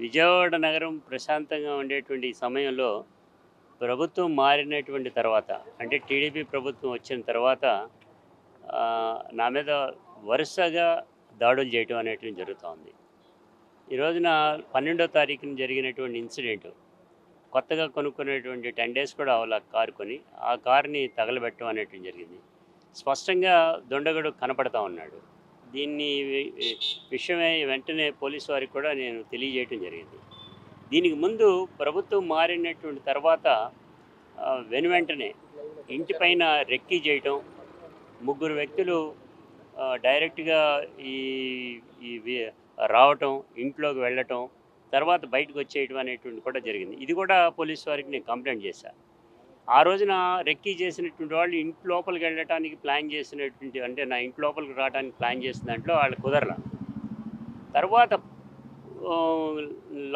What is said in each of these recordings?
విజయవాడ నగరం ప్రశాంతంగా ఉండేటువంటి సమయంలో ప్రభుత్వం మారినటువంటి తర్వాత అంటే టీడీపీ ప్రభుత్వం వచ్చిన తర్వాత నా మీద వరుసగా దాడులు చేయటం అనేటువంటి జరుగుతూ ఉంది ఈ రోజున పన్నెండో తారీఖున జరిగినటువంటి ఇన్సిడెంట్ కొత్తగా కొనుక్కునేటువంటి టెన్ డేస్ కూడా అవ్వాలి కారు కొని ఆ కారుని తగలబెట్టడం అనేటువంటి జరిగింది. స్పష్టంగా దొండగడు కనపడతా ఉన్నాడు. దీన్ని విషయమై వెంటనే పోలీసు వారికి కూడా నేను తెలియజేయటం జరిగింది. దీనికి ముందు ప్రభుత్వం మారినటువంటి తర్వాత వెను వెంటనే ఇంటిపైన రెక్కీ చేయటం ముగ్గురు వ్యక్తులు డైరెక్ట్గా ఈ ఈ రావటం ఇంట్లోకి వెళ్ళటం తర్వాత బయటకు వచ్చేయటం అనేటువంటి కూడా జరిగింది. ఇది కూడా పోలీసు వారికి నేను కంప్లైంట్ చేశాను ఆ రోజున రెక్కీ చేసినటువంటి వాళ్ళు ఇంటి లోపలికి వెళ్ళటానికి ప్లాన్ చేసినటువంటి అంటే నా ఇంటి లోపలికి రావడానికి ప్లాన్ చేసిన దాంట్లో వాళ్ళు కుదరల. తర్వాత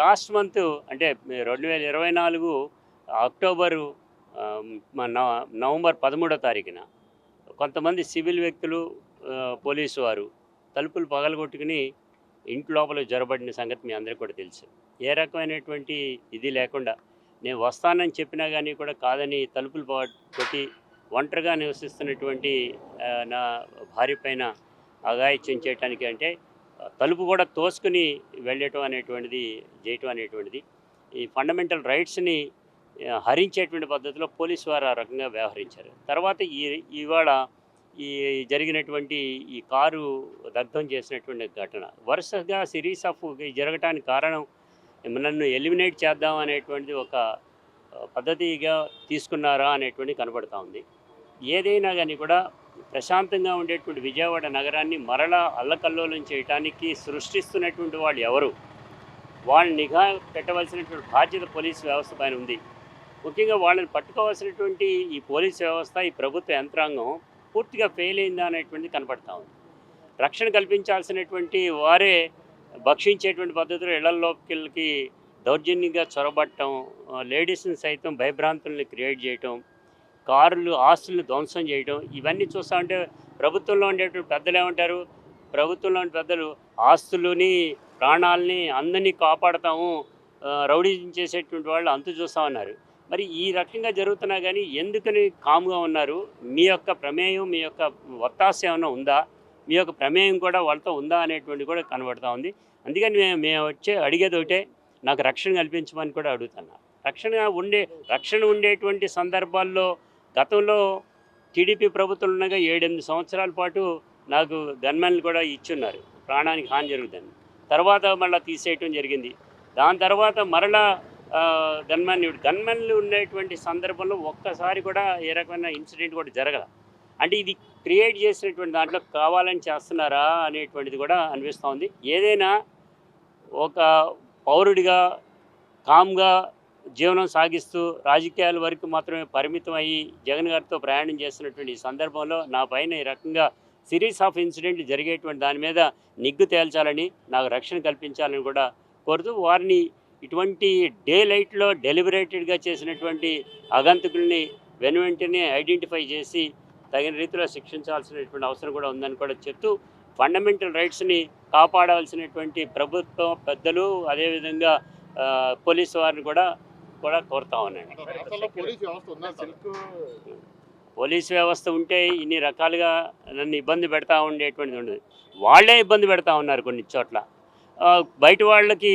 లాస్ట్ మంత్ అంటే రెండు వేల ఇరవై నాలుగు అక్టోబరు నవ- నవంబర్ పదమూడో తారీఖున కొంతమంది సివిల్ వ్యక్తులు పోలీసు వారు తలుపులు పగలగొట్టుకుని ఇంటి లోపల జొరబడిన సంగతి మీ అందరికీ కూడా తెలుసు. ఏ రకమైనటువంటి ఇది లేకుండా నేను వస్తానని చెప్పినా కానీ కూడా కాదని తలుపులు పట్టి కొట్టి ఒంటరిగా నివసిస్తున్నటువంటి నా భార్య పైన అఘాయిత్యం చేయటానికి అంటే తలుపు కూడా తోసుకుని వెళ్ళటం అనేటువంటిది చేయటం అనేటువంటిది. ఈ ఫండమెంటల్ రైట్స్ని హరించేటువంటి పద్ధతిలో పోలీసు వారు ఆ రకంగా వ్యవహరించారు. తర్వాత ఈ ఇవాళ ఈ జరిగినటువంటి ఈ కారు దగ్ధం చేసినటువంటి ఘటన. వరుసగా సిరీస్ ఆఫ్ జరగటానికి కారణం నన్ను ఎలిమినేట్ చేద్దాం అనేటువంటిది ఒక పద్ధతిగా తీసుకున్నారా అనేటువంటి కనబడతా ఉంది. ఏదైనా కానీ కూడా ప్రశాంతంగా ఉండేటువంటి విజయవాడ నగరాన్ని మరలా అల్లకల్లోలం చేయటానికి సృష్టిస్తున్నటువంటి వాళ్ళు ఎవరు? వాళ్ళని నిఘా పెట్టవలసినటువంటి బాధ్యత పోలీసు వ్యవస్థ పైన ఉంది. ముఖ్యంగా వాళ్ళని పట్టుకోవాల్సినటువంటి ఈ పోలీసు వ్యవస్థ ఈ ప్రభుత్వ యంత్రాంగం పూర్తిగా ఫెయిల్ అయిందా అనేటువంటిది కనపడతా ఉంది. రక్షణ కల్పించాల్సినటువంటి వారే భక్షించేటువంటి పద్ధతిలో ఇళ్ళలోకి దౌర్జన్యంగా చొరబట్టడం లేడీస్ని సైతం భయభ్రాంతుల్ని క్రియేట్ చేయటం కార్లు ఆస్తులను ధ్వంసం చేయటం ఇవన్నీ చూస్తా ఉంటే ప్రభుత్వంలో ఉండేటువంటి పెద్దలు ఏమంటారు? ప్రభుత్వంలోని పెద్దలు ఆస్తులని ప్రాణాలని అందరినీ కాపాడతాము రౌడీ రౌడీజం చేసేటువంటి వాళ్ళు అంతు చూస్తామన్నారు మరి ఈ రకంగా జరుగుతున్నా కానీ ఎందుకని కామ్గా ఉన్నారు? మీ యొక్క ప్రమేయం మీ యొక్క ఒత్తాస ఏమైనా ఉందా? మీ యొక్క ప్రమేయం కూడా వాళ్ళతో ఉందా అనేటువంటి కూడా కనబడతా ఉంది. అందుకని మేము మేము వచ్చే అడిగేది ఒకటే నాకు రక్షణ కల్పించమని కూడా అడుగుతున్నా రక్షణ ఉండే రక్షణ ఉండేటువంటి సందర్భాల్లో గతంలో టీడీపీ ప్రభుత్వం ఉండగా ఏడెనిమిది సంవత్సరాల పాటు నాకు గన్మెన్లు కూడా ఇచ్చున్నారు. ప్రాణానికి హాని జరుగుతుంది. తర్వాత మళ్ళీ తీసేయటం జరిగింది. దాని తర్వాత మరలా గన్మెన్ గన్మెన్లు ఉండేటువంటి సందర్భంలో ఒక్కసారి కూడా ఏ రకమైన ఇన్సిడెంట్ కూడా జరగదు అంటే ఇది క్రియేట్ చేసినటువంటి దాంట్లో కావాలని చేస్తున్నారా అనేటువంటిది కూడా అనిపిస్తూ ఉంది. ఏదైనా ఒక పౌరుడిగా కామ్గా జీవనం సాగిస్తూ రాజకీయాల వరకు మాత్రమే పరిమితం అయ్యి జగన్ గారితో ప్రయాణం చేస్తున్నటువంటి ఈ సందర్భంలో నా పైన ఈ రకంగా సిరీస్ ఆఫ్ ఇన్సిడెంట్ జరిగేటువంటి దాని మీద నిగ్గు తేల్చాలని నాకు రక్షణ కల్పించాలని కూడా కోరుతూ వారిని ఇటువంటి డే లైట్లో డెలిబరేటెడ్గా చేసినటువంటి అగంతకుల్ని వెను వెంటనే ఐడెంటిఫై చేసి తగిన రీతిలో శిక్షించాల్సినటువంటి అవసరం కూడా ఉందని కూడా చెప్తూ ఫండమెంటల్ రైట్స్ని కాపాడవలసినటువంటి ప్రభుత్వం పెద్దలు అదేవిధంగా పోలీసు వారిని కూడా కూడా కోరుతా ఉన్నాను. రాష్ట్రంలో పోలీస్ వ్యవస్థ ఉంటే ఇన్ని రకాలుగా నన్ను ఇబ్బంది పెడతా ఉండేటువంటిది ఉండదు. వాళ్ళే ఇబ్బంది పెడతా ఉన్నారు కొన్ని చోట్ల. బయట వాళ్ళకి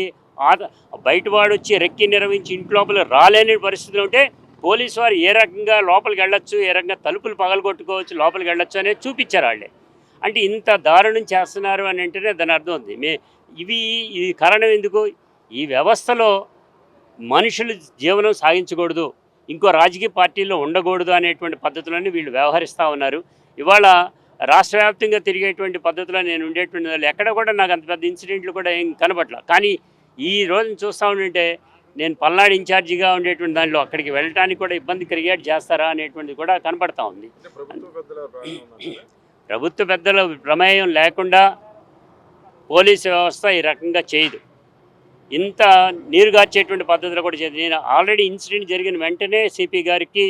బయట వాడు వచ్చి రెక్కి నిర్వహించి ఇంటి లోపల రాలేని పరిస్థితులు ఉంటే పోలీసు వారు ఏ రకంగా లోపలికి వెళ్ళొచ్చు ఏ రకంగా తలుపులు పగలగొట్టుకోవచ్చు లోపలికి వెళ్ళొచ్చు అనేది చూపించారు వాళ్ళే. అంటే ఇంత దారుణం చేస్తున్నారు అని అంటేనే దాని అర్థం ఉంది. మే ఇవి ఈ కారణం ఎందుకు? ఈ వ్యవస్థలో మనుషులు జీవనం సాగించకూడదు ఇంకో రాజకీయ పార్టీలో ఉండకూడదు అనేటువంటి పద్ధతులని వీళ్ళు వ్యవహరిస్తూ ఉన్నారు. ఇవాళ రాష్ట్ర వ్యాప్తంగా తిరిగేటువంటి పద్ధతిలో నేను ఉండేటువంటి వాళ్ళు ఎక్కడ కూడా నాకు అంత పెద్ద ఇన్సిడెంట్లు కూడా ఏం కనబట్ల కానీ ఈ రోజున చూస్తూ ఉంటే నేను పల్నాడు ఇన్ఛార్జిగా ఉండేటువంటి దానిలో అక్కడికి వెళ్ళటానికి కూడా ఇబ్బంది క్రియేట్ చేస్తారా అనేటువంటిది కూడా కనపడతా ఉంది. ప్రభుత్వ పెద్దల ప్రమేయం లేకుండా పోలీసు వ్యవస్థ ఈ రకంగా చేయదు. ఇంత నీరుగార్చేటువంటి పద్ధతిలో కూడా చేయదు. నేను ఆల్రెడీ ఇన్సిడెంట్ జరిగిన వెంటనే సిపి గారికి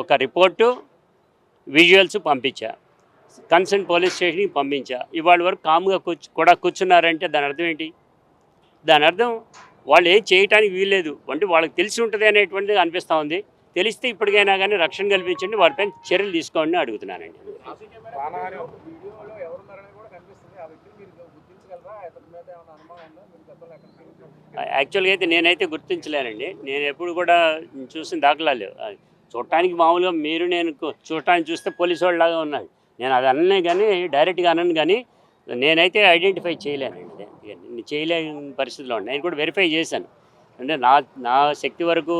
ఒక రిపోర్టు విజువల్స్ పంపించా. కన్సర్న్ పోలీస్ స్టేషన్కి పంపించా. ఇవాళ వరకు కామ్గా కూర్చు కూడా కూర్చున్నారంటే దాని అర్థం ఏంటి? దాని అర్థం వాళ్ళు ఏం చేయటానికి వీల్లేదు. అంటే వాళ్ళకి తెలిసి ఉంటుంది అనేటువంటిది అనిపిస్తూ ఉంది. తెలిస్తే ఇప్పటికైనా కానీ రక్షణ కల్పించండి వారిపైన చర్యలు తీసుకోండి అడుగుతున్నానండి? యాక్చువల్గా అయితే నేనైతే గుర్తించలేనండి. నేను ఎప్పుడు కూడా చూసిన దాఖలాలు చూడటానికి మామూలుగా మీరు నేను చూడటానికి చూస్తే పోలీసు వాళ్ళలాగా ఉన్నాడు నేను అది అనలే కానీ డైరెక్ట్గా అనను కానీ నేనైతే ఐడెంటిఫై చేయలేనండి ఇవన్నీ నేను చేయలేని పరిస్థితిలో ఉన్నాయి. నేను కూడా వెరిఫై చేశాను. అంటే నా నా శక్తి వరకు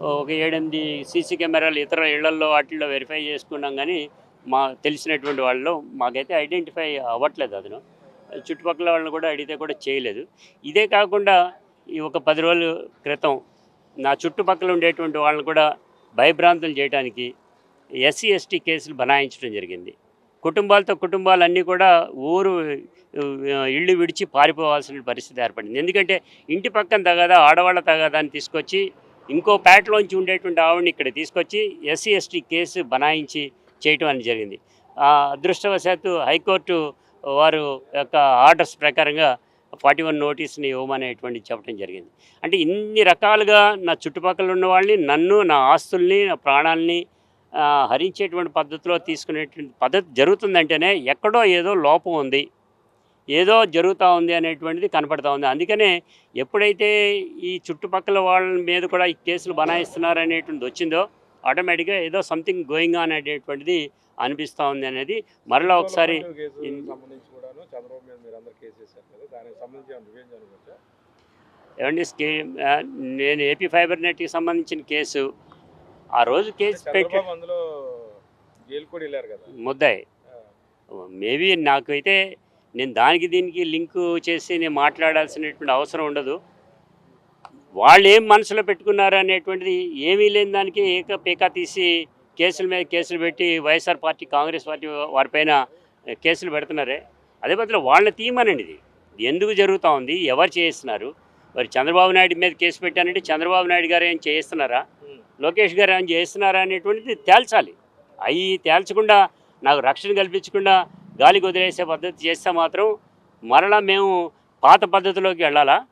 ఒక ఏడెనిమిది సీసీ కెమెరాలు ఇతర ఇళ్ళల్లో వాటిల్లో వెరిఫై చేసుకున్నాం కానీ మా తెలిసినటువంటి వాళ్ళు మాకైతే ఐడెంటిఫై అవ్వట్లేదు అతను. చుట్టుపక్కల వాళ్ళని కూడా అడిగితే కూడా చేయలేదు. ఇదే కాకుండా ఈ ఒక పది రోజుల క్రితం నా చుట్టుపక్కల ఉండేటువంటి వాళ్ళని కూడా భయభ్రాంతులు చేయడానికి ఎస్సీ ఎస్టీ కేసులు బనాయించడం జరిగింది. కుటుంబాలతో కుటుంబాలన్నీ కూడా ఊరు ఇళ్ళు విడిచి పారిపోవాల్సిన పరిస్థితి ఏర్పడింది. ఎందుకంటే ఇంటి పక్కన తగదా ఆడవాళ్ళ తగదాన్ని తీసుకొచ్చి ఇంకో పేటలోంచి ఉండేటువంటి ఆవిడని ఇక్కడ తీసుకొచ్చి ఎస్సీ ఎస్టీ కేసు బనాయించి చేయటం అని జరిగింది. ఆ అదృష్టవశాత్తు హైకోర్టు వారు యొక్క ఆర్డర్స్ ప్రకారంగా ఫార్టీ వన్ నోటీస్ని ఇవ్వమనేటువంటి చెప్పడం జరిగింది. అంటే ఇన్ని రకాలుగా నా చుట్టుపక్కల ఉన్న వాళ్ళని నన్ను నా ఆస్తుల్ని నా ప్రాణాలని హరించేటువంటి పద్ధతిలో తీసుకునేటువంటి పద్ధతి జరుగుతుందంటేనే ఎక్కడో ఏదో లోపం ఉంది. ఏదో జరుగుతూ ఉంది అనేటువంటిది కనపడతా ఉంది. అందుకనే ఎప్పుడైతే ఈ చుట్టుపక్కల వాళ్ళ మీద కూడా ఈ కేసులు బనాయిస్తున్నారు అనేటువంటిది వచ్చిందో ఆటోమేటిక్గా ఏదో సంథింగ్ గోయింగ్ ఆన్ అనేటువంటిది అనిపిస్తూ ఉంది అనేది మరలా ఒకసారి ఏమండి స్కీమ్ నేను ఏపీ ఫైబర్ నెట్కి సంబంధించిన కేసు ఆ రోజు కేసు పెట్టి ముద్దాయి. మేబీ నాకైతే నేను దానికి దీనికి లింకు చేసి నేను మాట్లాడాల్సినటువంటి అవసరం ఉండదు. వాళ్ళు ఏం మనసులో పెట్టుకున్నారు అనేటువంటిది ఏమీ లేని దానికి ఏక పేక తీసి కేసుల మీద కేసులు పెట్టి వైఎస్ఆర్ పార్టీ కాంగ్రెస్ పార్టీ వారిపైన కేసులు పెడుతున్నారే. అదే బదులు వాళ్ళ తీయమనండి ఇది ఇది ఎందుకు జరుగుతూ ఉంది? ఎవరు చేయిస్తున్నారు? మరి చంద్రబాబు నాయుడు మీద కేసు పెట్టానంటే చంద్రబాబు నాయుడు గారు ఏం చేయిస్తున్నారా. లోకేష్ గారు ఏమైనా చేస్తున్నారా అనేటువంటిది తేల్చాలి. అవి తేల్చకుండా నాకు రక్షణ కల్పించకుండా గాలికి వదిలేసే పద్ధతి చేస్తే మాత్రం మరలా మేము పాత పద్ధతిలోకి వెళ్ళాలా?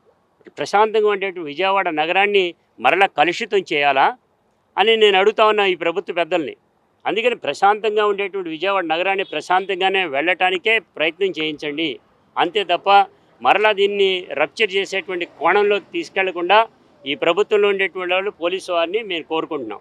ప్రశాంతంగా ఉండేటువంటి విజయవాడ నగరాన్ని మరలా కలుషితం చేయాలా? అని నేను అడుగుతా ఉన్నా ఈ ప్రభుత్వ పెద్దల్ని. అందుకని ప్రశాంతంగా ఉండేటువంటి విజయవాడ నగరాన్ని ప్రశాంతంగానే వెళ్ళటానికే ప్రయత్నం చేయించండి. అంతే తప్ప మరలా దీన్ని రప్చర్ చేసేటువంటి కోణంలోకి తీసుకెళ్ళకుండా ఈ ప్రభుత్వంలో ఉండేటువంటి వాళ్ళు పోలీసు వారిని మేము కోరుకుంటున్నాం.